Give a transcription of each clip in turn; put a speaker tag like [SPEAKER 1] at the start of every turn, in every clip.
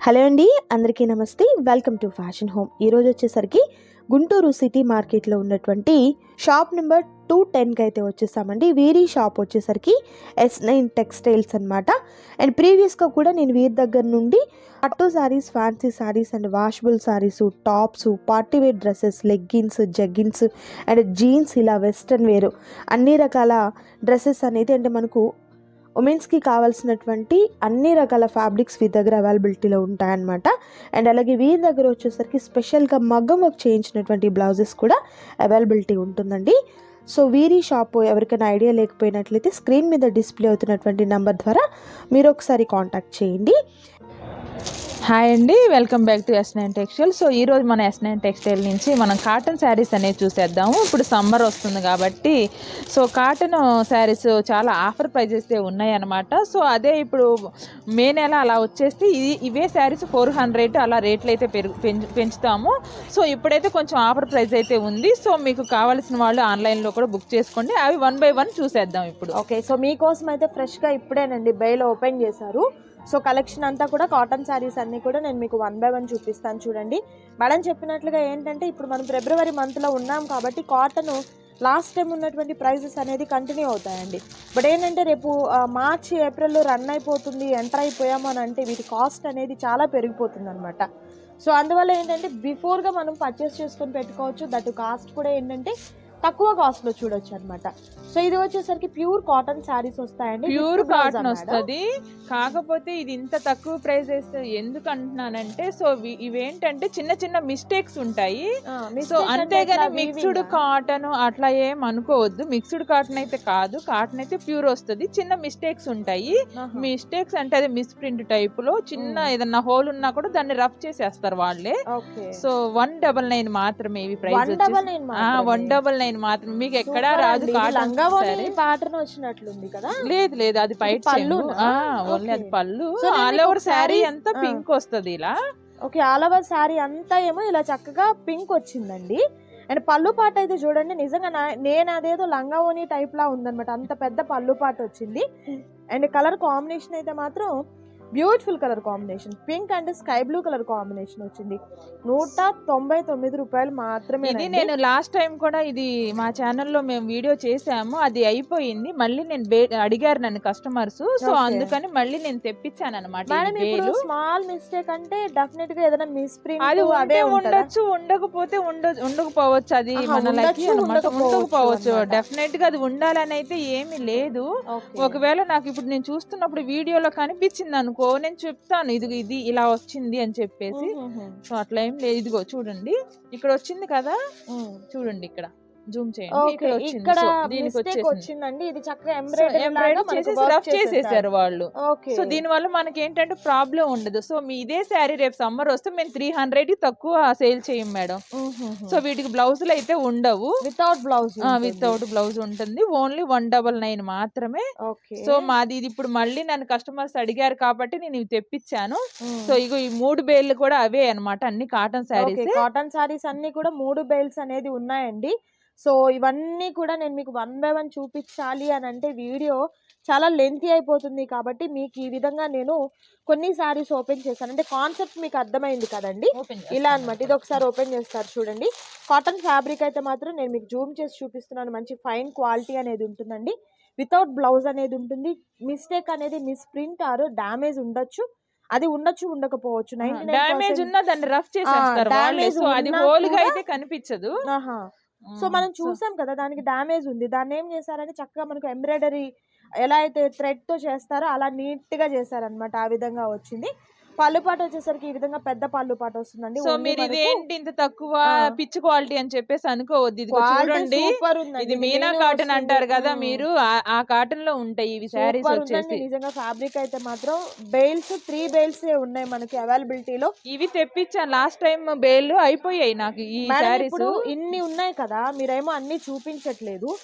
[SPEAKER 1] Hello అండి అందరికీ నమస్తే. Welcome to fashion home. ఈరోజు వచ్చేసరికి గుంటూరు సిటీ మార్కెట్లో ఉన్నటువంటి షాప్ నెంబర్ టూ టెన్కి అయితే వచ్చేసామండి. వీరి షాప్ వచ్చేసరికి ఎస్ నైన్ టెక్స్టైల్స్ అనమాట అండ్ ప్రీవియస్గా కూడా నేను వీరి దగ్గర నుండి పట్టు saris fancy saris and washable saris tops party wear dresses leggings jeggings and jeans ఇలా వెస్ట్రన్ వేర్ అన్ని రకాల డ్రెస్సెస్ అనేది అంటే మనకు ఉమెన్స్కి కావాల్సినటువంటి అన్ని రకాల ఫ్యాబ్రిక్స్ వీ దగ్గర అవైలబిలిటీలో ఉంటాయన్నమాట. అండ్ అలాగే వీరి దగ్గర వచ్చేసరికి స్పెషల్గా మగ్గం వర్క్ చేయించినటువంటి బ్లౌజెస్ కూడా అవైలబిలిటీ ఉంటుందండి. సో వీరి షాప్ ఎవరికైనా ఐడియా లేకపోయినట్లయితే స్క్రీన్ మీద డిస్ప్లే అవుతున్నటువంటి నెంబర్ ద్వారా మీరు ఒకసారి కాంటాక్ట్ చేయండి.
[SPEAKER 2] హాయ్ అండి welcome back to S nine textile so ఈ రోజు మన ఎస్ నైన్ టెక్స్టైల్ నుంచి మనం కాటన్ శారీస్ అనేవి చూసేద్దాము. ఇప్పుడు సమ్మర్ వస్తుంది కాబట్టి సో కాటన్ శారీస్ చాలా ఆఫర్ ప్రైజెస్ ఉన్నాయన్నమాట సో అదే ఇప్పుడు మే నెల అలా వచ్చేస్తే ఇది ఇవే శారీస్ ఫోర్ హండ్రెడ్ అలా రేట్లు అయితే పెరుగు పెంచు- పెంచుతాము. సో ఇప్పుడైతే కొంచెం ఆఫర్ ప్రైస్ అయితే ఉంది. సో మీకు కావాల్సిన వాళ్ళు ఆన్లైన్లో కూడా బుక్ చేసుకోండి. అవి వన్ బై వన్ చూసేద్దాం ఇప్పుడు.
[SPEAKER 1] ఓకే సో మీకోసం అయితే ఫ్రెష్గా ఇప్పుడేనండి బయలు ఓపెన్ చేశారు. సో కలెక్షన్ అంతా కూడా కాటన్ శారీస్ అన్నీ కూడా నేను మీకు వన్ బై వన్ చూపిస్తాను చూడండి. మేడం చెప్పినట్లుగా ఏంటంటే ఇప్పుడు మనం ఫిబ్రవరి మంత్లో ఉన్నాం కాబట్టి కాటన్ లాస్ట్ టైం ఉన్నటువంటి ప్రైజెస్ అనేది కంటిన్యూ అవుతాయండి. బట్ ఏంటంటే రేపు మార్చి ఏప్రిల్లో రన్ అయిపోతుంది ఎంటర్ అయిపోయాము అని అంటే వీటి కాస్ట్ అనేది చాలా పెరిగిపోతుంది అనమాట సో అందువల్ల ఏంటంటే బిఫోర్గా మనం పర్చేస్ చేసుకొని పెట్టుకోవచ్చు. దట్ కాస్ట్ కూడా ఏంటంటే తక్కువ కాస్ట్లో చూడొచ్చు అనమాట సో ఇది వచ్చేసరికి ప్యూర్ కాటన్ శారీస్ వస్తాయండి.
[SPEAKER 2] Pure cotton. వస్తుంది. కాకపోతే ఇది ఇంత తక్కువ ప్రైస్ వేస్తే ఎందుకు అంటున్నానంటే సో ఇవి- ఇవేంటంటే చిన్న చిన్న మిస్టేక్స్ ఉంటాయి. సో అంతేగాని మిక్స్డ్? కాటన్ అట్లా ఏం అనుకోవద్దు. మిక్స్డ్ కాటన్ అయితే కాదు. కాటన్ అయితే ప్యూర్ వస్తుంది. చిన్న మిస్టేక్స్ ఉంటాయి. మిస్టేక్స్ అంటే అది మిస్ ప్రింట్ టైప్లో చిన్న. ఏదన్నా హోల్ ఉన్నా కూడా దాన్ని రఫ్ చేసేస్తారు వాళ్ళే. సో వన్ డబల్ నైన్ మాత్రమే ఇవి ప్రైస్ వన్ డబల్ నైన్ మాత్రమే మీకు ఎక్కడా రాదు
[SPEAKER 1] ప్యాటర్న్ వచ్చినట్లుంది కదా?
[SPEAKER 2] లేదు లేదు అది పైట్
[SPEAKER 1] పళ్ళునా?
[SPEAKER 2] ఓన్లీ అది. పళ్ళు. ఆల్ ఓవర్ శారీ అంతా. పింక్ వస్తుంది ఇలా.
[SPEAKER 1] ఓకే ఆల్ ఓవర్ శారీ అంతా ఏమో ఇలా చక్కగా పింక్ వచ్చిందండి. అండ్ పళ్ళు పాట అయితే చూడండి నిజంగా నా- నేను అదేదో లంగావోని టైప్ లా ఉందన్నమాట. అంత పెద్ద పళ్ళు పాట వచ్చింది. అండ్ కలర్ కాంబినేషన్ అయితే మాత్రం beautiful colour combination. Pink and sky blue colour combination వచ్చింది. నూట తొంభై తొమ్మిది రూపాయలు మాత్రమే
[SPEAKER 2] ఇది నేను లాస్ట్ టైం కూడా ఇది మా ఛానల్లో మేము వీడియో చేసాము. అది అయిపోయింది. మళ్ళీ నేను అడిగారు నన్ను కస్టమర్స్. సో. అందుకని మళ్ళీ నేను తెప్పించాను అనమాట
[SPEAKER 1] స్మాల్ మిస్టేక్ అంటే డెఫినెట్గా ఏదైనా మిస్ ప్రింట్
[SPEAKER 2] అది
[SPEAKER 1] ఉంటుందా?
[SPEAKER 2] ఉండొచ్చు ఉండకపోతే ఉండ ఉండకపోవచ్చు. అది మన అనమాట
[SPEAKER 1] ఉండకపోవచ్చు.
[SPEAKER 2] డెఫినెట్గా అది ఉండాలని అయితే ఏమీ లేదు. ఒకవేళ నాకు ఇప్పుడు నేను చూస్తున్నప్పుడు వీడియోలో కనిపించింది అనుకో నేను చెప్తాను. ఇది ఇది ఇలా వచ్చింది అని చెప్పేసి. సో అట్లా ఏం లేదు. ఇదిగో చూడండి. ఇక్కడ వచ్చింది కదా. చూడండి ఇక్కడ. జూమ్ చేయండి. ఇక్కడ
[SPEAKER 1] ఇక్కడ మిస్టేక్ వచ్చిందండి. ఇది చక్కగా
[SPEAKER 2] సో
[SPEAKER 1] ఎంబ్రాయిడరీ
[SPEAKER 2] ఎంబ్రాయిడరీ చేసేసి రఫ్ చేసేసారు. వాళ్ళు. సో దీని వల్ల మనకి ఏంటంటే ప్రాబ్లం ఉండదు. సో మీ ఇదే శారీ రేపు సమ్మర్ వస్తే మేము త్రీ హండ్రెడ్ తక్కువ సేల్ చేయం మేడం. సో వీటికి బ్లౌజులు అయితే ఉండవు.
[SPEAKER 1] వితౌట్ బ్లౌజ్
[SPEAKER 2] వితౌట్ బ్లౌజ్ ఉంటుంది. ఓన్లీ వన్ డబల్ నైన్ మాత్రమే. సో మాది ఇది ఇప్పుడు మళ్ళీ నన్ను కస్టమర్స్ అడిగారు కాబట్టి నేను ఇవి తెప్పించాను. సో ఇగో ఈ మూడు బేళ్ళు కూడా అవే అన్నమాట అన్ని కాటన్ శారీస్
[SPEAKER 1] కాటన్ సారీస్ అన్ని కూడా మూడు బెల్ట్స్ అనేది ఉన్నాయండి. సో ఇవన్నీ కూడా నేను మీకు వన్ బై వన్ చూపించాలి అని అంటే వీడియో చాలా లెంతీ అయిపోతుంది కాబట్టి మీకు ఈ విధంగా నేను కొన్ని సారీస్ ఓపెన్ చేశాను. అంటే కాన్సెప్ట్ మీకు అర్థమైంది కదండి? ఇలా అన్నమాట. ఇది ఒకసారి ఓపెన్ చేస్తారు చూడండి. కాటన్ ఫ్యాబ్రిక్ అయితే మాత్రం నేను మీకు జూమ్ చేసి చూపిస్తున్నాను. మంచి ఫైన్ క్వాలిటీ అనేది ఉంటుందండి. వితౌట్ బ్లౌజ్ అనేది ఉంటుంది. మిస్టేక్ అనేది మిస్ ప్రింట్ ఆర్ డ్యామేజ్ ఉండొచ్చు. అది ఉండొచ్చు ఉండకపోవచ్చు. నైన్టీ
[SPEAKER 2] డ్యామేజ్ ఉన్నా దాన్ని రఫ్ చేసేస్తారు వాళ్ళే.
[SPEAKER 1] damage
[SPEAKER 2] సో అది
[SPEAKER 1] ఉన్నా
[SPEAKER 2] హోల్గా
[SPEAKER 1] కూడా-
[SPEAKER 2] అయితే కనిపించదు.
[SPEAKER 1] సో మనం చూసాం కదా దానికి డ్యామేజ్ ఉంది. దాన్ని ఏం చేశారంటే చక్కగా మనకు ఎంబ్రాయిడరీ ఎలా అయితే థ్రెడ్తో చేస్తారో అలా నీట్గా చేశారనమాట ఆ విధంగా వచ్చింది. పళ్ళు పాట వచ్చేసరికి ఈ విధంగా పెద్ద పళ్ళు పాట వస్తుందండి.
[SPEAKER 2] సో మీరు
[SPEAKER 1] మనకు
[SPEAKER 2] ఇదేంటి ఇంత తక్కువ. పిచ్ క్వాలిటీ అని చెప్పేసి అనుకోవద్దు. ఇది చూడండి. ఇది మీనా కాటన్. అంటారు కదా. మీరు ఆ- కాటన్లో ఉంటాయి ఇవి శారీస్ వచ్చేసి.
[SPEAKER 1] నిజంగా ఫ్యాబ్రిక్ అయితే మాత్రం బెయిల్స్ త్రీ బెయిల్స్ ఉన్నాయి మనకి అవైలబిలిటీలో
[SPEAKER 2] ఇవి తెప్పించాను లాస్ట్ టైం బేళ్ళు అయిపోయాయి నాకు ఈ శారీస్.
[SPEAKER 1] ఇన్ని ఉన్నాయి కదా మీరేమో అన్ని చూపించట్లేదు.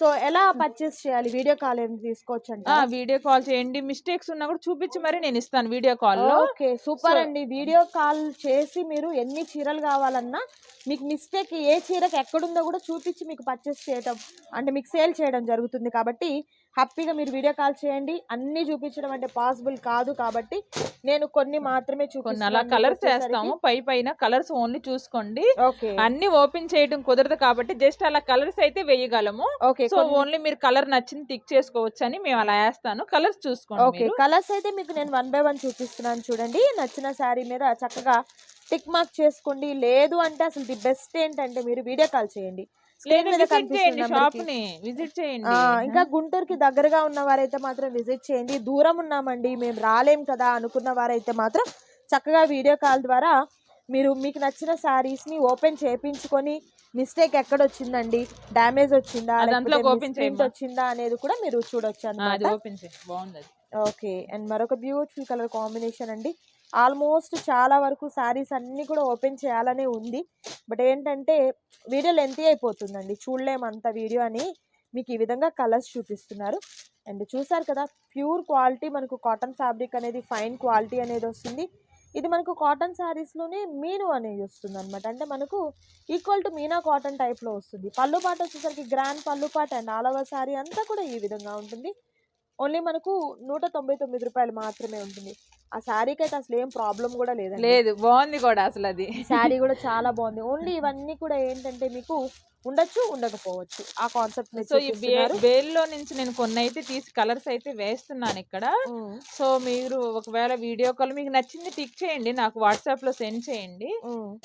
[SPEAKER 1] సో ఎలా పర్చేస్ చేయాలి? వీడియో కాల్ ఏమి తీసుకోవచ్చు
[SPEAKER 2] వీడియో కాల్ చేయండి. మిస్టేక్స్ ఉన్నా కూడా చూపించి మరి నేను ఇస్తాను వీడియో కాల్లో.
[SPEAKER 1] ఓకే. సూపర్
[SPEAKER 2] So-
[SPEAKER 1] అండి వీడియో కాల్ చేసి మీరు ఎన్ని చీరలు కావాలన్నా మీకు మిస్టేక్ ఏ చీరకి ఎక్కడుందో కూడా చూపించి మీకు పర్చేస్ చేయటం అంటే మీకు సేల్ చేయడం జరుగుతుంది కాబట్టి హ్యాపీగా మీరు వీడియో కాల్ చేయండి. అన్ని చూపించడం అంటే పాసిబుల్ కాదు కాబట్టి నేను కొన్ని మాత్రమే
[SPEAKER 2] కొన్ని అలా కలర్స్ వేస్తాము పై పైన కలర్స్ ఓన్లీ చూసుకోండి. అన్ని ఓపెన్ చేయడం కుదరదు కాబట్టి జస్ట్ అలా కలర్స్ అయితే వేయగలము.
[SPEAKER 1] ఓకే.
[SPEAKER 2] సో ఓన్లీ మీరు కలర్ నచ్చింది టిక్ చేసుకోవచ్చు అని మేము అలా వేస్తాను. కలర్స్ చూసుకోండి
[SPEAKER 1] ఓకే. కలర్స్ అయితే మీకు నేను వన్ బై వన్ చూపిస్తున్నాను చూడండి. నచ్చిన శారీ మీద చక్కగా టిక్ మార్క్ చేసుకోండి. లేదు అంటే అసలు ది బెస్ట్ ఏంటంటే మీరు వీడియో కాల్ చేయండి. మీద కనిపిస్తున్న.
[SPEAKER 2] ని విజిట్ చేయండి.
[SPEAKER 1] ఇంకా గుంటూరుకి దగ్గరగా ఉన్న వారైతే మాత్రం విజిట్ చేయండి. దూరం ఉన్నామండి మేము రాలేం కదా అనుకున్న వారైతే మాత్రం చక్కగా వీడియో కాల్ ద్వారా మీరు మీకు నచ్చిన శారీస్ని ఓపెన్ చేయించుకొని మిస్టేక్ ఎక్కడ వచ్చిందండి డ్యామేజ్ వచ్చిందా. వచ్చిందా అనేది కూడా మీరు చూడొచ్చు ఓకే. అండ్ మరొక బ్యూటిఫుల్ కలర్ కాంబినేషన్ అండి. ఆల్మోస్ట్ చాలా వరకు శారీస్ అన్నీ కూడా ఓపెన్ చేయాలనే ఉంది. బట్ ఏంటంటే వీడియో లెంతీ అయిపోతుందండి. చూడలేము అంత వీడియో అని మీకు ఈ విధంగా కలర్స్ చూపిస్తున్నారు. అండ్ చూసారు కదా ప్యూర్ క్వాలిటీ మనకు కాటన్ ఫ్యాబ్రిక్ అనేది ఫైన్ క్వాలిటీ అనేది వస్తుంది. ఇది మనకు కాటన్ శారీస్లోనే మీను అనేది వస్తుంది అనమాట అంటే మనకు ఈక్వల్ టు మీనా కాటన్ టైప్లో వస్తుంది. పళ్ళు పాట వచ్చేసరికి గ్రాండ్ పళ్ళు పాట అండ్ ఆల్ ఓవర్ శారీ అంతా కూడా ఈ విధంగా ఉంటుంది. ఓన్లీ మనకు నూట తొంభై తొమ్మిది రూపాయలు మాత్రమే ఉంటుంది. ఆ శారీకి అయితే అసలు ఏం ప్రాబ్లం కూడా లేదండి.
[SPEAKER 2] లేదు బాగుంది కూడా అసలు అది.
[SPEAKER 1] శారీ కూడా చాలా బాగుంది. ఓన్లీ ఇవన్నీ కూడా ఏంటంటే మీకు ఉండొచ్చు ఉండకపోవచ్చు. ఆ కాన్సెప్ట్
[SPEAKER 2] సో ఈ బేల్లో నుంచి నేను కొన్ని అయితే తీసి కలర్స్ అయితే వేస్తున్నాను ఇక్కడ. సో మీరు ఒకవేళ వీడియో కాల్ మీకు నచ్చింది టిక్ చేయండి నాకు వాట్సాప్లో సెండ్ చేయండి.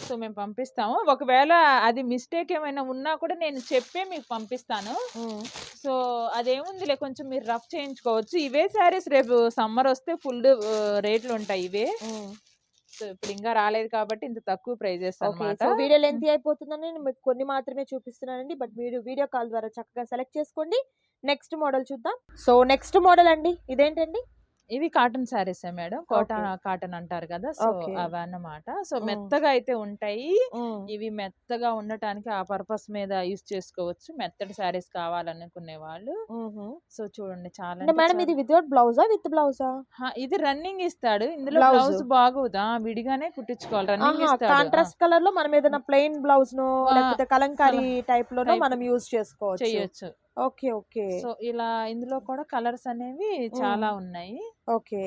[SPEAKER 2] సో మేము పంపిస్తాము. ఒకవేళ అది మిస్టేక్ ఏమైనా ఉన్నా కూడా నేను చెప్పే మీకు పంపిస్తాను. సో అదేముందిలే కొంచెం మీరు రఫ్ చేయించుకోవచ్చు. ఇవే శారీస్ రేపు సమ్మర్ వస్తే ఫుల్ రేట్లు ఉంటాయి ఇవే. ఇప్పుడు ఇంకా రాలేదు కాబట్టి ఇంత తక్కువ ప్రైజెస్
[SPEAKER 1] సో వీడియో లెంత్ అయిపోతుందని నేను మీకు కొన్ని మాత్రమే చూపిస్తున్నానండి. బట్ మీరు వీడియో కాల్ ద్వారా చక్కగా సెలెక్ట్ చేసుకోండి. నెక్స్ట్ మోడల్ చూద్దాం. సో నెక్స్ట్ మోడల్ అండి. ఇదేంటండి?
[SPEAKER 2] ఇవి cotton saris madam. Kota
[SPEAKER 1] Okay.
[SPEAKER 2] Cotton అంటారు కదా! సో. అవన్నమాట. సో. మెత్తగా అయితే ఉంటాయి. ఇవి మెత్తగా ఉండటానికి ఆ పర్పస్ మీద యూస్ చేసుకోవచ్చు. మెత్తటి శారీస్ కావాలనుకునే వాళ్ళు. సో చూడండి చాలా
[SPEAKER 1] మేడం ఇది వితౌట్ బ్లౌజా విత్ బ్లౌజా?
[SPEAKER 2] ఇది రన్నింగ్ ఇస్తాడు. ఇందులో. బ్లౌజ్. బాగోదా? విడిగానే కుట్టించుకోవాలి. రన్నింగ్ ఇస్తాడు.
[SPEAKER 1] కాంట్రాస్ట్ కలర్లో మనం ఏదైనా ప్లెయిన్ బ్లౌజ్ నో లేకపోతే కలంకారీ టైప్ లోనో
[SPEAKER 2] type.
[SPEAKER 1] మనం యూజ్ చేసుకోవచ్చు.
[SPEAKER 2] చేయొచ్చు.
[SPEAKER 1] Okay okay.
[SPEAKER 2] సో ఇలా ఇందులో కూడా కలర్స్ అనేవి చాలా ఉన్నాయి.
[SPEAKER 1] ఓకే.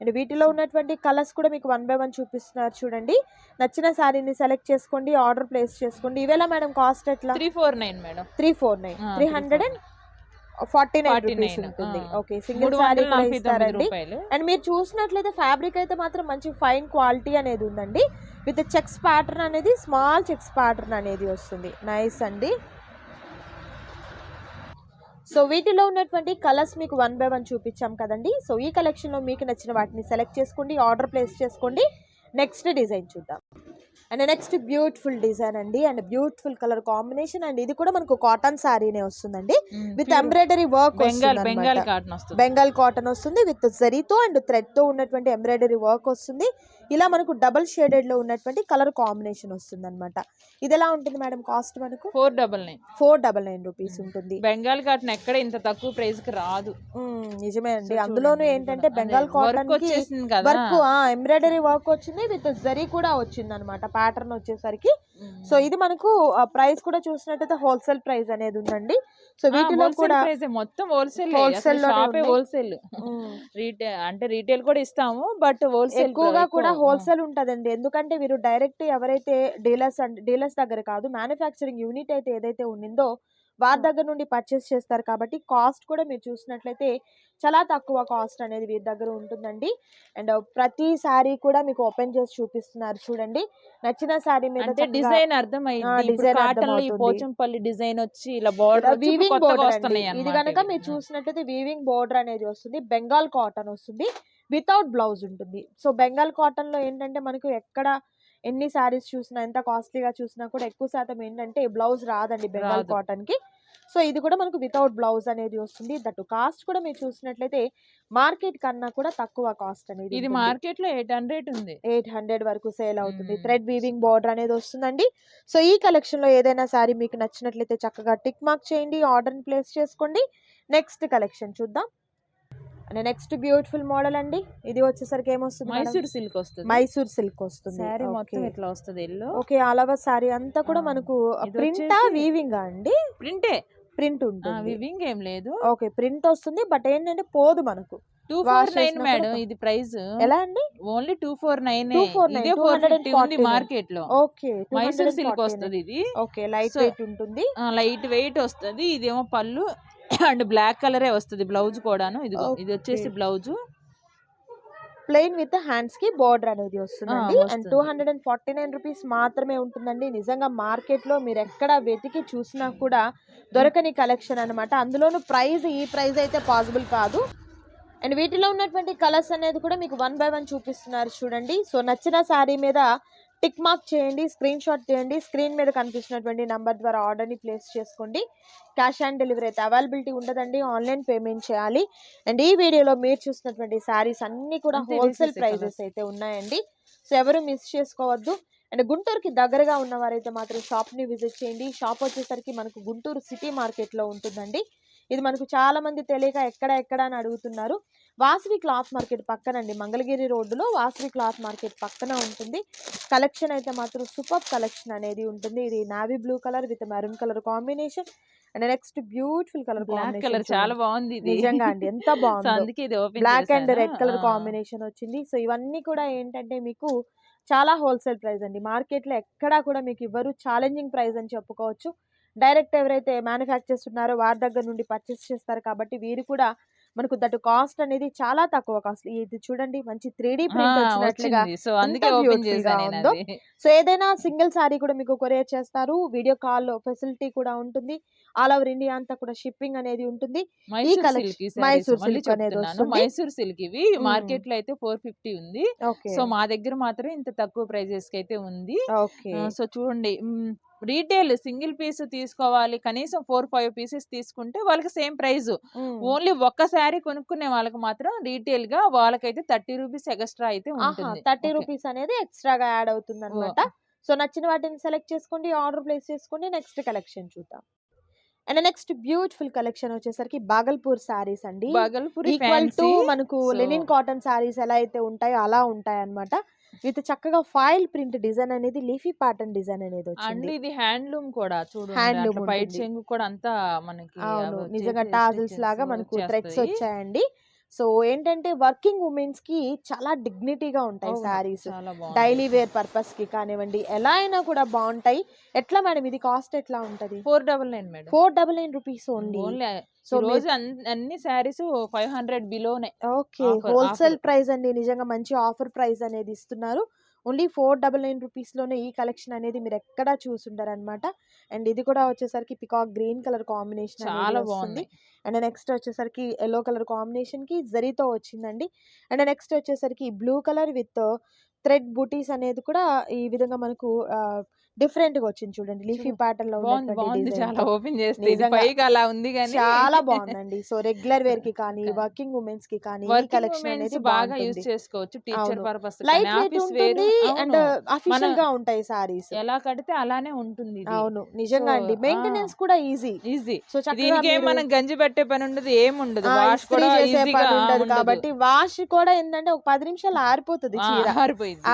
[SPEAKER 1] అండ్ వీటిలో ఉన్నటువంటి కలర్స్ కూడా మీకు వన్ బై వన్ చూపిస్తున్నారు చూడండి. నచ్చిన శారీని సెలెక్ట్ చేసుకోండి ఆర్డర్ ప్లేస్ చేసుకోండి. ఇవేలా మేడం కాస్ట్ ఎట్లా?
[SPEAKER 2] Three four nine madam.
[SPEAKER 1] Three four nine. Three hundred and forty nine
[SPEAKER 2] 49,
[SPEAKER 1] rupees ఉంటుంది. ఓకే సింగిల్ శారీ కూడా ఇస్తారండి. అండ్ మీరు చూసినట్లయితే ఫ్యాబ్రిక్ అయితే మాత్రం మంచి ఫైన్ క్వాలిటీ అనేది ఉందండి. విత్ చెక్స్ ప్యాటర్న్ అనేది స్మాల్ చెక్స్ ప్యాటర్న్ అనేది వస్తుంది. నైస్ అండి. సో వీటిలో ఉన్నటువంటి కలర్స్ మీకు వన్ బై వన్ చూపించాం కదండి. సో ఈ కలెక్షన్లో మీకు నచ్చిన వాటిని సెలెక్ట్ చేసుకోండి ఆర్డర్ ప్లేస్ చేసుకోండి. నెక్స్ట్ డిజైన్ చూద్దాం. అండ్ నెక్స్ట్ బ్యూటిఫుల్ డిజైన్ అండి. And beautiful colour combination and ఇది కూడా మనకు కాటన్ శారీనే వస్తుందండి. With embroidery work
[SPEAKER 2] Bengal Bengal cotton వస్తుంది.
[SPEAKER 1] బెంగాల్ కాటన్ వస్తుంది విత్ జరీతో అండ్ థ్రెడ్తో ఉన్నటువంటి ఎంబ్రాయిడరీ వర్క్ వస్తుంది. ఇలా మనకు డబల్ షేడెడ్లో ఉన్నటువంటి కలర్ కాంబినేషన్ వస్తుంది అనమాట ఇది ఎలా ఉంటుంది మేడం కాస్ట్ మనకు?
[SPEAKER 2] Four double nine.
[SPEAKER 1] Four double nine rupees ఉంటుంది.
[SPEAKER 2] బెంగాల్ కాటన్ ఎక్కడ ఇంత తక్కువ ప్రైస్కి రాదు.
[SPEAKER 1] నిజమే అండి. అందులోనూ ఏంటంటే Bengal cotton work embroidery work వచ్చింది విత్ జరీ కూడా వచ్చింది అనమాట ప్యాటర్న్ వచ్చేసరికి. సో ఇది మనకు ప్రైస్ కూడా చూసినట్టయితే హోల్సేల్ ప్రైస్ అనేది ఉందండి. సో వీటిలో కూడా
[SPEAKER 2] మొత్తం హోల్సేల్. Wholesale
[SPEAKER 1] hmm.
[SPEAKER 2] రీటైల్ అంటే రీటైల్ కూడా ఇస్తాము బట్ హోల్సేల్
[SPEAKER 1] ఎక్కువగా కూడా హోల్సేల్ ఉంటదండి. ఎందుకంటే వీరు డైరెక్ట్ ఎవరైతే డీలర్స్ అండ్ డీలర్స్ దగ్గర కాదు మ్యానుఫ్యాక్చరింగ్ యూనిట్ అయితే ఏదైతే ఉండిందో వారి దగ్గర నుండి పర్చేస్ చేస్తారు కాబట్టి కాస్ట్ కూడా మీరు చూసినట్లయితే చాలా తక్కువ కాస్ట్ అనేది వీరి దగ్గర ఉంటుందండి. అండ్ ప్రతి శారీ కూడా మీకు ఓపెన్ చేసి చూపిస్తున్నారు చూడండి. నచ్చిన శారీ మీద
[SPEAKER 2] డిజైన్ అర్థమైంది. పోచంపల్లి డిజైన్ వచ్చి ఇలా బార్డర్
[SPEAKER 1] వీవింగ్ బోర్డర్ ఇది కనుక. మీరు చూసినట్లయితే వీవింగ్ బోర్డర్ అనేది వస్తుంది. బెంగాల్ కాటన్ వస్తుంది. వితౌట్ బ్లౌజ్ ఉంటుంది. సో బెంగాల్ కాటన్లో ఏంటంటే మనకు ఎక్కడ ఎన్ని శారీస్ చూసినా ఎంత కాస్ట్లీగా చూసినా కూడా ఎక్కువ శాతం ఏంటంటే బ్లౌజ్ రాదండి బెంగాల్. కాటన్కి సో ఇది కూడా మనకు వితౌట్ బ్లౌజ్ అనేది వస్తుంది. దట్ కాస్ట్ కూడా మీరు చూసినట్లయితే మార్కెట్ కన్నా కూడా తక్కువ కాస్ట్ అనేది
[SPEAKER 2] ఇది మార్కెట్లో ఎయిట్ హండ్రెడ్ ఉంది.
[SPEAKER 1] ఎయిట్ హండ్రెడ్ వరకు సేల్ అవుతుంది. థ్రెడ్ వీవింగ్ బార్డర్ అనేది వస్తుందండి. సో ఈ కలెక్షన్లో ఏదైనా శారీ మీకు నచ్చినట్లయితే చక్కగా టిక్ మార్క్ చేయండి ఆర్డర్ ప్లేస్ చేసుకోండి. నెక్స్ట్ కలెక్షన్ చూద్దాం. అండ్ నెక్స్ట్ బ్యూటిఫుల్ మోడల్ అండి. ఇది వచ్చేసరికి ఏమొస్తుంది?
[SPEAKER 2] మైసూర్ సిల్క్ వస్తుంది.
[SPEAKER 1] మైసూర్ సిల్క్ వస్తుంది.
[SPEAKER 2] శారీ మొత్తం ఇట్లా వస్తుంది ఎల్లో.
[SPEAKER 1] ఓకే అలవ శారీ అంతా కూడా మనకు ప్రింటా వీవింగ్ అండి?
[SPEAKER 2] ప్రింటే
[SPEAKER 1] ప్రింట్ ఉంటుంది.
[SPEAKER 2] వివింగ్ ఏం లేదు.
[SPEAKER 1] ఓకే ప్రింట్ వస్తుంది బట్ ఏంటంటే పోదు మనకు.
[SPEAKER 2] టూ ఫోర్ నైన్ మేడం ఇది ప్రైస్.
[SPEAKER 1] ఎలా అండి?
[SPEAKER 2] ఓన్లీ టూ ఫోర్ నైన్
[SPEAKER 1] 249,
[SPEAKER 2] ఇదే ఫోర్ ఫిఫ్టీ ఉంది
[SPEAKER 1] 249.
[SPEAKER 2] మార్కెట్లో
[SPEAKER 1] ఓకే
[SPEAKER 2] మైసూర్ సిల్క్ వస్తుంది ఇది.
[SPEAKER 1] ఓకే లైట్ వెయిట్ ఉంటుంది.
[SPEAKER 2] లైట్ వెయిట్ వస్తుంది. ఇదేమో పళ్ళు. అండ్ బ్లాక్ కలరే వస్తుంది బ్లౌజ్ కూడాను. ఇది ఇది వచ్చేసి. బ్లౌజ్.
[SPEAKER 1] ప్లెయిన్ విత్ హ్యాండ్స్కి బోర్డర్ అనేది వస్తుందండి. అండ్
[SPEAKER 2] వస్తుంది.
[SPEAKER 1] Two hundred and forty nine rupees మాత్రమే ఉంటుందండి. నిజంగా మార్కెట్లో మీరు ఎక్కడ వెతికి చూసినా కూడా దొరకని కలెక్షన్ అన్నమాట. అందులోనూ ప్రైస్ ఈ ప్రైస్ అయితే పాసిబుల్ కాదు. అండ్ వీటిలో ఉన్నటువంటి కలర్స్ అనేది కూడా మీకు వన్ బై వన్ చూపిస్తున్నారు చూడండి. సో నచ్చిన శారీ మీద టిక్ మార్క్ చేయండి స్క్రీన్ షాట్ చేయండి స్క్రీన్ మీద కనిపిస్తున్నటువంటి నంబర్ ద్వారా ఆర్డర్ని ప్లేస్ చేసుకోండి. క్యాష్ ఆన్ డెలివరీ అయితే అవైలబిలిటీ ఉండదండి ఆన్లైన్ పేమెంట్ చేయాలి. అండ్ ఈ వీడియోలో మీరు చూసినటువంటి శారీస్ అన్ని కూడా హోల్సేల్ ప్రైజెస్ అయితే ఉన్నాయండి. సో ఎవరు మిస్ చేసుకోవద్దు. అండ్ గుంటూరుకి దగ్గరగా ఉన్నవారైతే మాత్రం షాప్ని విజిట్ చేయండి. షాప్ వచ్చేసరికి మనకు గుంటూరు సిటీ మార్కెట్లో ఉంటుందండి. ఇది మనకు చాలా మంది తెలియక ఎక్కడ ఎక్కడ అని అడుగుతున్నారు. వాసవి క్లాత్ మార్కెట్ పక్కనండి. మంగళగిరి రోడ్డులో వాసవి క్లాత్ మార్కెట్ పక్కన ఉంటుంది. కలెక్షన్ అయితే మాత్రం సూపర్ కలెక్షన్ అనేది ఉంటుంది. ఇది navy blue colour with maroon colour combination and next beautiful colour
[SPEAKER 2] black colour చాలా బాగుంది ఇది.
[SPEAKER 1] నిజంగా అండి. ఎంత బాగుందో.
[SPEAKER 2] అందుకే ఇది open
[SPEAKER 1] black and red colour combination వచ్చింది. సో ఇవన్నీ కూడా ఏంటంటే మీకు చాలా హోల్సేల్ ప్రైస్ అండి. మార్కెట్లో ఎక్కడా కూడా మీకు ఇవ్వరు. ఛాలెంజింగ్ ప్రైస్ అని చెప్పుకోవచ్చు. డైరెక్ట్ ఎవరైతే మ్యానుఫ్యాక్చర్స్ ఉన్నారో వారి దగ్గర నుండి పర్చేస్ చేస్తారు కాబట్టి వీరు కూడా మనకు దట్ కాస్ట్ అనేది చాలా తక్కువ కాస్ట్. ఇది చూడండి మంచి త్రీ డి ప్రింట్ వచ్చినట్లుగా
[SPEAKER 2] సో
[SPEAKER 1] ఉందో. ఏదైనా సింగిల్ సారీ కూడా మీకు కొరియర్ చేస్తారు. వీడియో కాల్ ఫెసిలిటీ కూడా ఉంటుంది. ఆల్ ఓవర్ ఇండియా అంతా కూడా షిప్పింగ్ అనేది ఉంటుంది.
[SPEAKER 2] మైసూర్ సిల్క్
[SPEAKER 1] మైసూర్ అనేది.
[SPEAKER 2] మైసూర్ సిల్క్ ఇవి. మార్కెట్లో అయితే ఫోర్ ఫిఫ్టీ ఉంది. సో మా దగ్గర మాత్రం ఇంత తక్కువ ప్రైజెస్కి అయితే ఉంది. సో చూడండి. రీటైల్ సింగిల్ పీస్ తీసుకోవాలి కనీసం ఫోర్ ఫైవ్ పీసెస్ తీసుకుంటే వాళ్ళకి సేమ్ ప్రైస్. ఓన్లీ ఒక్క శారీ కొనుక్కునే వాళ్ళకి మాత్రం రీటైల్గా వాళ్ళకైతే థర్టీ రూపీస్ ఎక్స్ట్రా అయితే
[SPEAKER 1] థర్టీ. రూపీస్ అనేది ఎక్స్ట్రాగా యాడ్ అవుతుంది అనమాట సో నచ్చిన వాటిని సెలెక్ట్ చేసుకోండి ఆర్డర్ ప్లేస్ చేసుకోండి నెక్స్ట్ కలెక్షన్ చూద్దాం. అండ్ నెక్స్ట్ బ్యూటిఫుల్ కలెక్షన్ వచ్చేసరికి బాగల్పూర్ సారీస్ అండి.
[SPEAKER 2] బాగల్పూరి
[SPEAKER 1] ఈక్వల్ టు మనకు లెనిన్ కాటన్ సారీస్ ఎలా అయితే ఉంటాయో అలా ఉంటాయి అన్నమాట విత్ చక్కగా ఫాయిల్ ప్రింట్ డిజైన్ అనేది లీఫీ ప్యాటర్న్ డిజైన్ అనేది
[SPEAKER 2] అండ్
[SPEAKER 1] వచ్చింది
[SPEAKER 2] ఇది హ్యాండ్లూమ్ కూడా చూడు
[SPEAKER 1] Handloom
[SPEAKER 2] బయట. చెంగు కూడా అంతా మనకి
[SPEAKER 1] అవును నిజంగా టాజిల్స్ లాగా మనకు థ్రెడ్స్. వచ్చాయండి సో ఏంటంటే వర్కింగ్ ఉమెన్స్కి చాలా డిగ్నిటీగా ఉంటాయి
[SPEAKER 2] బాగుంది.
[SPEAKER 1] డైలీ వేర్ పర్పస్కి కానివ్వండి ఎలా అయినా కూడా బాగుంటాయి. ఎట్లా మేడం ఇది కాస్ట్ ఎట్లా ఉంటది?
[SPEAKER 2] Four double nine madam.
[SPEAKER 1] Four double nine rupees only. So
[SPEAKER 2] రోజు అన్- అన్ని శారీస్ ఫైవ్ హండ్రెడ్ బిలోనే
[SPEAKER 1] ఓకే. హోల్సేల్. ప్రైస్ అండి. నిజంగా మంచి ఆఫర్ ప్రైస్ అనేది ఇస్తున్నారు. ఓన్లీ ఫోర్ డబల్ నైన్ రూపీస్లోనే ఈ కలెక్షన్ అనేది మీరు ఎక్కడా చూసుంటారు అనమాట అండ్ ఇది కూడా వచ్చేసరికి పికాక్ గ్రీన్ కలర్ కాంబినేషన్
[SPEAKER 2] చాలా బాగుంది
[SPEAKER 1] అండ్ నెక్స్ట్ వచ్చేసరికి ఎల్లో కలర్ కాంబినేషన్కి జరీతో వచ్చిందండి. అండ్ నెక్స్ట్ వచ్చేసరికి బ్లూ కలర్ విత్ థ్రెడ్ బూటీస్ అనేది కూడా ఈ విధంగా మనకు డిఫరెంట్గా వచ్చింది చూడండి లీఫీ. ప్యాటర్న్లో
[SPEAKER 2] బాగుంది చాలా. ఓపెన్ చేస్తే ఇది అలా ఉంది కానీ
[SPEAKER 1] చాలా బాగుందండి. సో రెగ్యులర్ వేర్కి కానీ వర్కింగ్ ఉమెన్స్కి కానీ ఈ కలెక్షన్ అనేది
[SPEAKER 2] బాగా యూజ్
[SPEAKER 1] బాగుంటుంది
[SPEAKER 2] చేసుకోవచ్చు టీచర్. పర్పస్
[SPEAKER 1] లైట్ వెయిట్ ఉంటుంది అండ్ అఫీషియల్గా ఉంటాయి సారీస్
[SPEAKER 2] ఎలా కడితే అలానే ఉంటుంది
[SPEAKER 1] అవును. నిజంగా అండి. మెయింటెనెన్స్ కూడా ఈజీ
[SPEAKER 2] ఈజీ
[SPEAKER 1] సో
[SPEAKER 2] దీనికి ఏం మనం గంజి పెట్టే పని ఉండదు ఏం ఉండదు.
[SPEAKER 1] ఆ,
[SPEAKER 2] వాష్ కూడా ఈజీగా
[SPEAKER 1] ఉండదు. కాబట్టి వాష్ కూడా ఏంటంటే ఒక పది నిమిషాలు ఆరిపోతుంది చీర.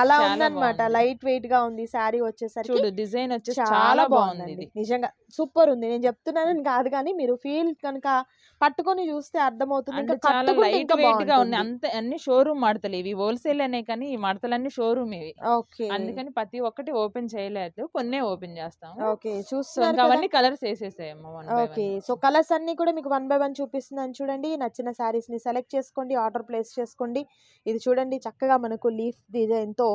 [SPEAKER 1] అలా ఉందన్నమాట. లైట్ వెయిట్గా ఉంది శారీ వచ్చేసరికి
[SPEAKER 2] డిజైన్ వచ్చేసి
[SPEAKER 1] చాలా
[SPEAKER 2] బాగుంది
[SPEAKER 1] నిజంగా సూపర్ ఉంది. నేను చెప్తున్నానని కాదు కానీ మీరు ఫీల్ కనుక పట్టుకొని చూస్తే అర్థమవుతుంది
[SPEAKER 2] చాలా లైట్ వెయిట్గా ఉంది అంత అన్ని షోరూమ్ మడతలు ఇవి. హోల్సేల్ అనే కానీ ఈ మడతలన్నీ షోరూమ్ ఇవి.
[SPEAKER 1] ఓకే.
[SPEAKER 2] అందుకని ప్రతి ఒక్కటి ఓపెన్ చేయలేదు. కొన్నే ఓపెన్ చేస్తాం
[SPEAKER 1] ఓకే కదా.
[SPEAKER 2] అవన్నీ colours వేసేసాయమ్మ one by
[SPEAKER 1] okay so colours అన్ని కూడా మీకు వన్ బై వన్ చూపిస్తున్నాను చూడండి. నచ్చిన శారీస్ని సెలెక్ట్ చేసుకోండి ఆర్డర్ ప్లేస్ చేసుకోండి. ఇది చూడండి చక్కగా మనకు లీఫ్ డిజైన్తో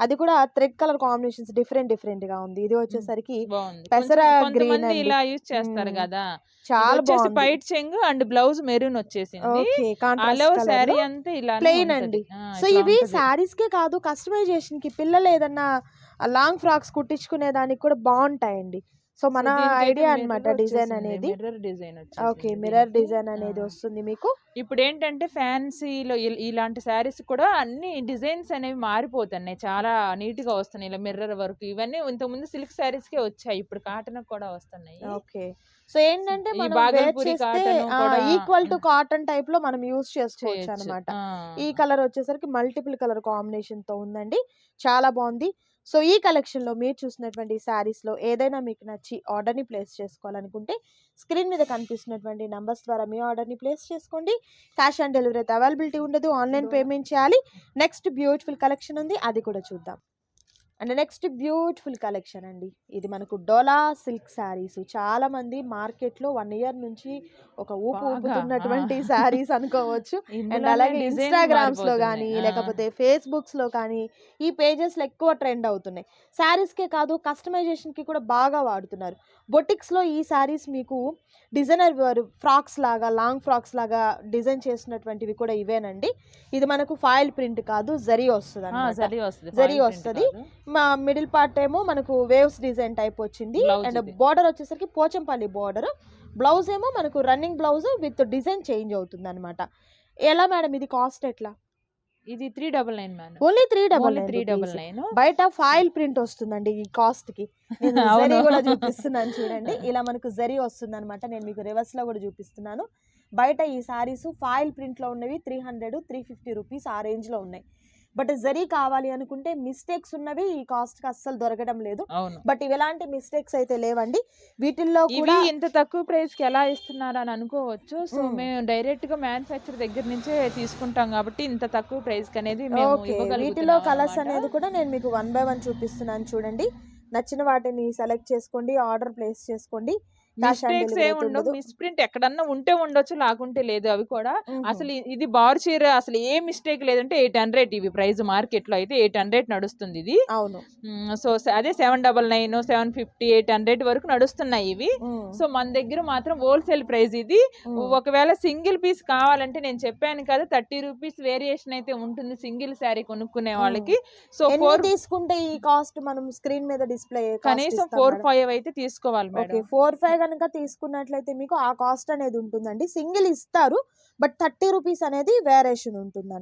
[SPEAKER 1] అది కూడా థ్రెడ్ కలర్ కాంబినేషన్స్ డిఫరెంట్ డిఫరెంట్గా ఉంది ఇది వచ్చేసరికి పెసర అండి.
[SPEAKER 2] ఇలా యూజ్ చేస్తారు. కదా!
[SPEAKER 1] చాలా
[SPEAKER 2] వచ్చేసి
[SPEAKER 1] బాగుంది.
[SPEAKER 2] పైట్ చెంగు అండ్ బ్లౌజ్ మెరూన్ వచ్చేసింది. శారీ అంతా ఇలా
[SPEAKER 1] Plain అండి. సో ఇవి శారీస్ కే కాదు కస్టమైజేషన్కి పిల్లలు ఏదన్నా లాంగ్ ఫ్రాక్స్ కుట్టించుకునే దానికి కూడా బాగుంటాయండి. సో మన ఐడియా అన్నమాట డిజైన్ అనేది.
[SPEAKER 2] Mirror design
[SPEAKER 1] okay mirror design అనేది వస్తుంది మీకు.
[SPEAKER 2] ఇప్పుడు ఏంటంటే ఫ్యాన్సీలో ఇలాంటి శారీస్ కూడా అన్ని డిజైన్స్ అనేవి మారిపోతున్నాయి. చాలా నీట్గా వస్తున్నాయి. ఇలా మిర్రర్ వర్క్ ఇవన్నీ ఇంతకుముందు సిల్క్ శారీస్ కే వచ్చాయి. ఇప్పుడు కాటన్ కూడా వస్తున్నాయి.
[SPEAKER 1] ఓకే. సో ఏంటంటే ఈక్వల్ టు. కాటన్ టైప్లో మనం యూస్ చేసుకోవచ్చు. అనమాట. ఈ కలర్ వచ్చేసరికి మల్టిపుల్ కలర్ కాంబినేషన్తో ఉందండి. చాలా బాగుంది. సో ఈ కలెక్షన్లో మీరు చూసినటువంటి శారీస్లో ఏదైనా మీకు నచ్చి ఆర్డర్ని ప్లేస్ చేసుకోవాలనుకుంటే స్క్రీన్ మీద కనిపిస్తున్నటువంటి నంబర్స్ ద్వారా మీ ఆర్డర్ని ప్లేస్ చేసుకోండి. క్యాష్ ఆన్ డెలివరీ అయితే అవైలబిలిటీ ఉండదు. ఆన్లైన్ పేమెంట్ చేయాలి. నెక్స్ట్ బ్యూటిఫుల్ కలెక్షన్ ఉంది. అది కూడా చూద్దాం. అండ్ నెక్స్ట్ బ్యూటిఫుల్ కలెక్షన్ అండి. ఇది మనకు డోలా సిల్క్ శారీస్. చాలా మంది మార్కెట్లో వన్ ఇయర్ నుంచి ఒక ఊపు ఊపుతున్నటువంటి. శారీస్ అనుకోవచ్చు. అండ్ అలాగే
[SPEAKER 2] ఇన్స్టాగ్రామ్స్లో.
[SPEAKER 1] కానీ. లేకపోతే ఫేస్బుక్స్లో కానీ ఈ పేజెస్లో ఎక్కువ ట్రెండ్ అవుతున్నాయి. శారీస్ కే కాదు కస్టమైజేషన్కి కూడా బాగా వాడుతున్నారు. బొటిక్స్లో ఈ శారీస్ మీకు డిజైనర్ ఫ్రాక్స్ లాగా లాంగ్ ఫ్రాక్స్ లాగా డిజైన్ చేసినటువంటివి కూడా ఇవేనండి. ఇది మనకు ఫాయిల్ ప్రింట్ కాదు జరీ వస్తుంది.
[SPEAKER 2] జరీ వస్తుంది.
[SPEAKER 1] మా మిడిల్ పార్ట్ ఏమో మనకు వేవ్స్ డిజైన్ టైప్ వచ్చింది. అండ్. బార్డర్ వచ్చేసరికి పోచంపల్లి బార్డర్ బ్లౌజ్ ఏమో మనకు running blouse with design change అవుతుంది అనమాట ఎలా మేడం ఇది కాస్ట్ ఎట్లా?
[SPEAKER 2] ఇది three double nine man
[SPEAKER 1] only three double
[SPEAKER 2] three double nine
[SPEAKER 1] బయట ఫాయిల్ ప్రింట్ వస్తుందండి ఈ కాస్ట్కి. కూడా చూపిస్తున్నాను చూడండి. ఇలా మనకు జరీ వస్తుంది అనమాట నేను మీకు రివర్స్లో కూడా చూపిస్తున్నాను. బయట ఈ సారీస్ ఫాయిల్ ప్రింట్లో ఉన్నవి three hundred three fifty rupees ఆ రేంజ్లో ఉన్నాయి. బట్ జరీ కావాలి అనుకుంటే మిస్టేక్స్ ఉన్నవి ఈ కాస్ట్కి అస్సలు దొరకడం లేదు. బట్ ఇవి ఎలాంటి మిస్టేక్స్ అయితే లేవండి. వీటిల్లో కూడా
[SPEAKER 2] ఇంత తక్కువ ప్రైస్కి ఎలా ఇస్తున్నారు అని అనుకోవచ్చు. So
[SPEAKER 1] hmm.
[SPEAKER 2] డైరెక్ట్గా మ్యానుఫ్యాక్చర్ దగ్గర నుంచే తీసుకుంటాం కాబట్టి ఇంత తక్కువ ప్రైస్కి అనేది
[SPEAKER 1] వీటిలో కలర్స్. అనేది కూడా నేను మీకు వన్ బై వన్ చూపిస్తున్నాను చూడండి. నచ్చిన వాటిని సెలెక్ట్ చేసుకోండి ఆర్డర్ ప్లేస్ చేసుకోండి.
[SPEAKER 2] మిస్టేక్స్
[SPEAKER 1] delivery
[SPEAKER 2] ఏ
[SPEAKER 1] అయితే
[SPEAKER 2] ఉండవు
[SPEAKER 1] ఉండదు.
[SPEAKER 2] మిస్ ప్రింట్ ఎక్కడన్నా ఉంటే ఉండొచ్చు లేకుంటే లేదు. అవి కూడా. అసలు ఇది బార్ చీర అసలు ఏ మిస్టేక్ లేదంటే ఎయిట్ హండ్రెడ్ ఇవి ప్రైస్ మార్కెట్లో అయితే ఎయిట్ హండ్రెడ్ నడుస్తుంది ఇది.
[SPEAKER 1] అవును.
[SPEAKER 2] సో అదే seven double nine seven fifty eight hundred వరకు నడుస్తున్నాయి ఇవి. సో మన దగ్గర మాత్రం హోల్సేల్ ప్రైస్ ఇది. ఒకవేళ సింగిల్ పీస్ కావాలంటే నేను చెప్పాను కదా థర్టీ రూపీస్ వేరియేషన్ అయితే ఉంటుంది సింగిల్ శారీ కొనుక్కునే వాళ్ళకి. సో ఫోర్
[SPEAKER 1] తీసుకుంటే ఈ కాస్ట్ మనం స్క్రీన్ మీద డిస్ప్లే
[SPEAKER 2] కనీసం ఫోర్ ఫైవ్ అయితే తీసుకోవాలి మేడం.
[SPEAKER 1] ఫోర్ ఫైవ్ కనుక తీసుకున్నట్లయితే మీకు ఆ కాస్ట్ అనేది ఉంటుందండి. సింగిల్ ఇస్తారు బట్ థర్టీ రూపీస్ అనేది వేరియేషన్ ఉంటుంది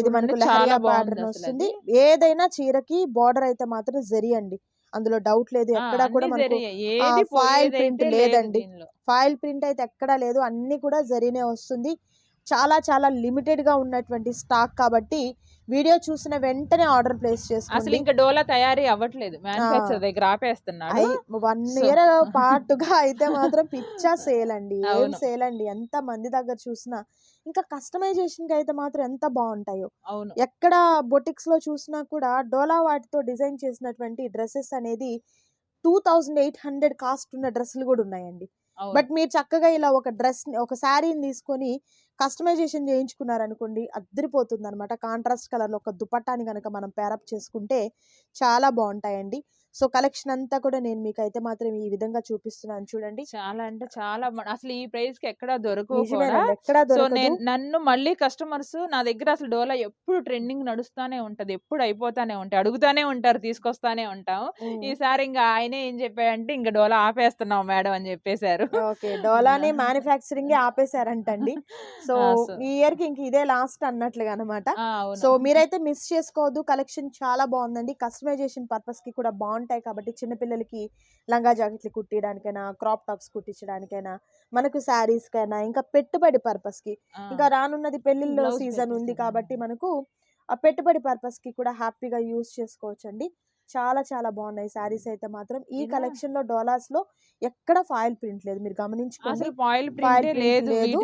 [SPEAKER 1] ఇది మనకు లహరియా ప్యాటర్న్ వస్తుంది. ఏదైనా చీరకి బార్డర్ అయితే మాత్రం జరి అండి. అందులో డౌట్ లేదు ఎక్కడా కూడా మనకు ఫాయిల్ ప్రింట్
[SPEAKER 2] లేదు
[SPEAKER 1] లేదండి. ఫాయిల్ ప్రింట్ అయితే ఎక్కడా లేదు అన్ని కూడా జరీనే వస్తుంది. చాలా చాలా లిమిటెడ్గా ఉన్నటువంటి స్టాక్ కాబట్టి వీడియో చూసిన వెంటనే ఆర్డర్ ప్లేస్
[SPEAKER 2] అసలు
[SPEAKER 1] చేసుకోండి
[SPEAKER 2] ఇంకా డోలా తయారీ అవ్వట్లేదు. మ్యానుఫ్యాక్చర్ దగ్గర ఆపేస్తున్నాడు.
[SPEAKER 1] వన్ ఇయర్ పాటుగా అయితే మాత్రం పిచ్చా సేల్ అండి. ఏం. సేల్ అండి? ఎంత మంది దగ్గర చూసినా. ఇంకా కస్టమైజేషన్కి అయితే మాత్రం ఎంత బాగుంటాయో.
[SPEAKER 2] అవును.
[SPEAKER 1] ఎక్కడ బొటిక్స్లో చూసినా కూడా డోలా వాటితో డిజైన్ చేసినటువంటి డ్రెస్సెస్ అనేది two thousand eight hundred cost ఉన్న డ్రెస్సులు కూడా ఉన్నాయండి. బట్ మీరు చక్కగా ఇలా ఒక డ్రెస్ ఒక శారీని తీసుకొని కస్టమైజేషన్ చేయించుకున్నారనుకోండి అద్దరిపోతుంది అనమాట కాంట్రాస్ట్ కలర్లో ఒక దుపట్టాని కనుక మనం పేరప్ చేసుకుంటే చాలా బాగుంటాయండి. సో కలెక్షన్ అంతా కూడా నేను మీకు అయితే మాత్రం ఈ విధంగా చూపిస్తున్నాను. చూడండి.
[SPEAKER 2] చాలా అంటే చాలా అసలు ఈ ప్రైస్కి ఎక్కడా దొరకవు సో నేను నన్ను మళ్ళీ కస్టమర్స్ నా దగ్గర అసలు డోలా ఎప్పుడు ట్రెండింగ్ నడుస్తానే ఉంటది. ఎప్పుడు అయిపోతానే ఉంటాయి. అడుగుతానే ఉంటారు తీసుకొస్తానే ఉంటాం. ఈసారి ఇంకా ఆయనే ఏం చెప్పాడంటే ఇంకా డోలా ఆపేస్తున్నాం మేడం అని చెప్పేశారు.
[SPEAKER 1] ఓకే. డోలాని మ్యానుఫ్యాక్చరింగ్ ఆపేశారంటండి. సో ఈ ఇయర్కి ఇంక ఇదే లాస్ట్ అన్నట్లుగా అనమాట. సో మీరైతే మిస్ చేసుకోవద్దు. కలెక్షన్ చాలా బాగుందండి. కస్టమైజేషన్ పర్పస్కి కూడా బాగుంటాయి కాబట్టి చిన్నపిల్లలకి లంగా జాకెట్లు కుట్టియడానికైనా క్రాప్ టాప్స్ కుట్టించడానికైనా మనకు శారీస్ కైనా ఇంకా పెట్టుబడి పర్పస్కి.
[SPEAKER 2] ఆ,
[SPEAKER 1] ఇంకా రానున్నది
[SPEAKER 2] Blouse
[SPEAKER 1] సీజన్ ఉంది కాబట్టి మనకు ఆ పెట్టుబడి పర్పస్కి కూడా హ్యాపీగా యూస్ చేసుకోవచ్చు అండి చాలా చాలా బాగున్నాయి. శారీస్ అయితే మాత్రం. ఈ కలెక్షన్లో డోలాస్లో ఎక్కడ ఫాయిల్ ప్రింట్ లేదు. మీరు గమనించుకోండి. ఫాయిల్
[SPEAKER 2] ప్రింట్ లేదు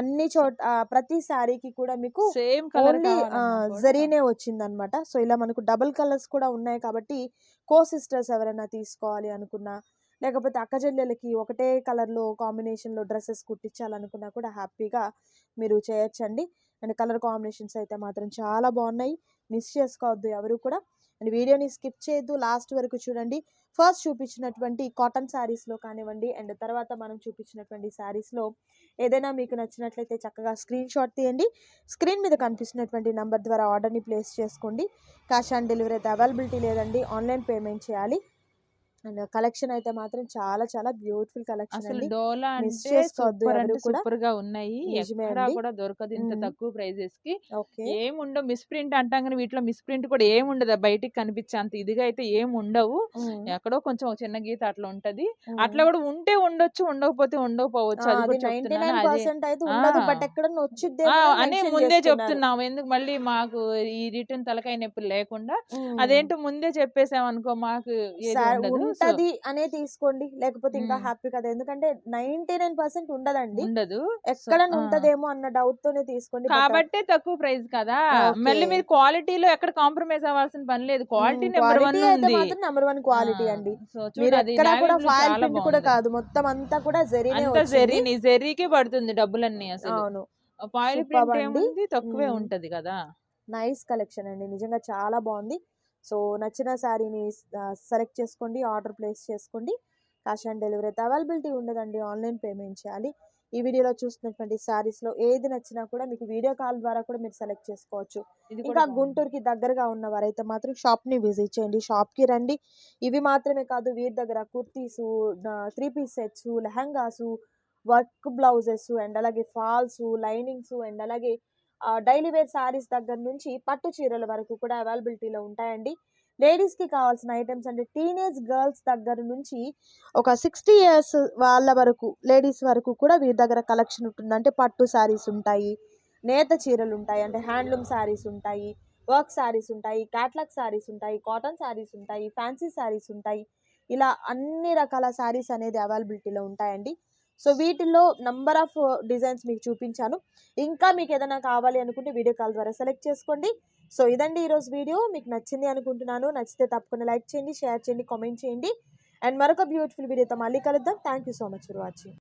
[SPEAKER 1] అన్ని చోట ప్రతి శారీకి కూడా మీకు
[SPEAKER 2] సేమ్
[SPEAKER 1] ఓన్లీ జరీనే వచ్చింది అనమాట సో ఇలా మనకు డబుల్ కలర్స్ కూడా ఉన్నాయి కాబట్టి కో సిస్టర్స్ ఎవరైనా తీసుకోవాలి అనుకున్నా లేకపోతే అక్కచెల్లెలకి ఒకటే కలర్లో కాంబినేషన్లో డ్రెస్సెస్ కుట్టించాలనుకున్నా కూడా హ్యాపీగా మీరు చేయొచ్చండి. అండ్ కలర్ కాంబినేషన్స్ అయితే మాత్రం చాలా బాగున్నాయి. మిస్ చేసుకోవద్దు ఎవరు కూడా. అండ్ వీడియోని స్కిప్ చేయొద్దు. లాస్ట్ వరకు చూడండి. ఫస్ట్ చూపించినటువంటి కాటన్ శారీస్లో కానివ్వండి అండ్ తర్వాత మనం చూపించినటువంటి శారీస్లో ఏదైనా మీకు నచ్చినట్లయితే చక్కగా స్క్రీన్ షాట్ తీయండి. స్క్రీన్ మీద కనిపిస్తున్నటువంటి నంబర్ ద్వారా ఆర్డర్ని ప్లేస్ చేసుకోండి. క్యాష్ ఆన్ డెలివరీ అయితే అవైలబిలిటీ లేదండి. ఆన్లైన్ పేమెంట్ చేయాలి. అండ్ కలెక్షన్ అయితే మాత్రం చాలా చాలా బ్యూటిఫుల్ కలెక్షన్
[SPEAKER 2] అసలు డోలా అంటే సూపర్ అంటే. సూపర్గా ఉన్నాయి. ఎక్కడా. కూడా దొరకదు ఇంత. తక్కువ
[SPEAKER 1] ప్రైజెస్కి
[SPEAKER 2] ఏముండవు మిస్ ప్రింట్ అంటాం కానీ వీటిలో మిస్ ప్రింట్ కూడా ఏముండదు. బయటికి కనిపించే అంత ఇదిగా అయితే ఏం ఉండవు. ఎక్కడో కొంచెం ఒక చిన్న గీత అట్లా ఉంటది. అట్లా కూడా ఉంటే ఉండొచ్చు ఉండకపోతే ఉండకపోవచ్చు. అని ముందే చెప్తున్నాము. ఎందుకు మళ్ళీ మాకు ఈ రిటర్న్ తలకాయ నొప్పి లేకుండా. అదేంటో ముందే చెప్పేసాం అనుకో మాకు ఏది ఉండదు.
[SPEAKER 1] ఉంటది అనే తీసుకోండి. లేకపోతే ఇంకా. హ్యాపీ కదా. ఎందుకంటే నైన్టీ నైన్ పర్సెంట్ ఉండదండి
[SPEAKER 2] ఉండదు.
[SPEAKER 1] ఎక్కడ. ఉంటదేమో అన్న డౌట్ తోనే తీసుకోండి బట్
[SPEAKER 2] కాబట్టే తక్కువ ప్రైస్ కదా. మళ్ళీ మీరు క్వాలిటీలో ఎక్కడ కాంప్రమైజ్ అవ్వాల్సిన పని లేదు. క్వాలిటీ నెంబర్ వన్ ఉంది.
[SPEAKER 1] మాత్రం నెంబర్ వన్ క్వాలిటీ అండి. మీరు ఎక్కడ కూడా ప్రింట్ కూడా కాదు. మొత్తం అంతా కూడా జరీనే
[SPEAKER 2] జెరీని జెరీకే పడుతుంది డబ్బులన్నీ అసలు.
[SPEAKER 1] అవును.
[SPEAKER 2] ఫాయిల్ ప్రింట్ ఏముంది? తక్కువే. ఉంటది కదా.
[SPEAKER 1] నైస్ కలెక్షన్ అండి. నిజంగా చాలా బాగుంది. సో నచ్చిన శారీని సెలెక్ట్ చేసుకోండి ఆర్డర్ ప్లేస్ చేసుకోండి. క్యాష్ ఆన్ డెలివరీ అయితే అవైలబిలిటీ ఉండదండి ఆన్లైన్ పేమెంట్ చేయాలి. ఈ వీడియోలో చూస్తున్నటువంటి sarees లో ఏది నచ్చినా కూడా మీకు వీడియో కాల్ ద్వారా కూడా మీరు సెలెక్ట్ చేసుకోవచ్చు.
[SPEAKER 2] ఇది
[SPEAKER 1] ఇంకా గుంటూరుకి దగ్గరగా ఉన్న వారైతే మాత్రం షాప్ని విజిట్ చేయండి. షాప్కి రండి. ఇవి మాత్రమే కాదు వీరి దగ్గర kurtis three piece sets lehengas work blouses and అలాగే ఫాల్స్ లైనింగ్స్ అండ్ అలాగే డైలీ వేర్ శారీస్ దగ్గర నుంచి పట్టు చీరల వరకు కూడా అవైలబిలిటీలో ఉంటాయండి. లేడీస్కి కావాల్సిన ఐటమ్స్ అంటే టీనేజ్ గర్ల్స్ దగ్గర నుంచి ఒక సిక్స్టీ ఇయర్స్ వాళ్ళ వరకు లేడీస్ వరకు కూడా వీరి దగ్గర కలెక్షన్ ఉంటుంది. అంటే పట్టు శారీస్ ఉంటాయి నేత చీరలు ఉంటాయి అంటే హ్యాండ్లూమ్ శారీస్ ఉంటాయి వర్క్ శారీస్ ఉంటాయి క్యాట్లాగ్ శారీస్ ఉంటాయి కాటన్ శారీస్ ఉంటాయి ఫ్యాన్సీ శారీస్ ఉంటాయి. ఇలా అన్ని రకాల శారీస్ అనేది అవైలబిలిటీలో ఉంటాయండి. సో వీటిల్లో నంబర్ ఆఫ్ డిజైన్స్ మీకు చూపించాను. ఇంకా మీకు ఏదైనా కావాలి అనుకుంటే వీడియో కాల్ ద్వారా సెలెక్ట్ చేసుకోండి. సో ఇదండి ఈరోజు వీడియో మీకు నచ్చింది అనుకుంటున్నాను. నచ్చితే తప్పకుండా లైక్ చేయండి షేర్ చేయండి కామెంట్ చేయండి. అండ్ మరొక బ్యూటిఫుల్ వీడియోతో మళ్ళీ కలుద్దాం. Thank you so much for watching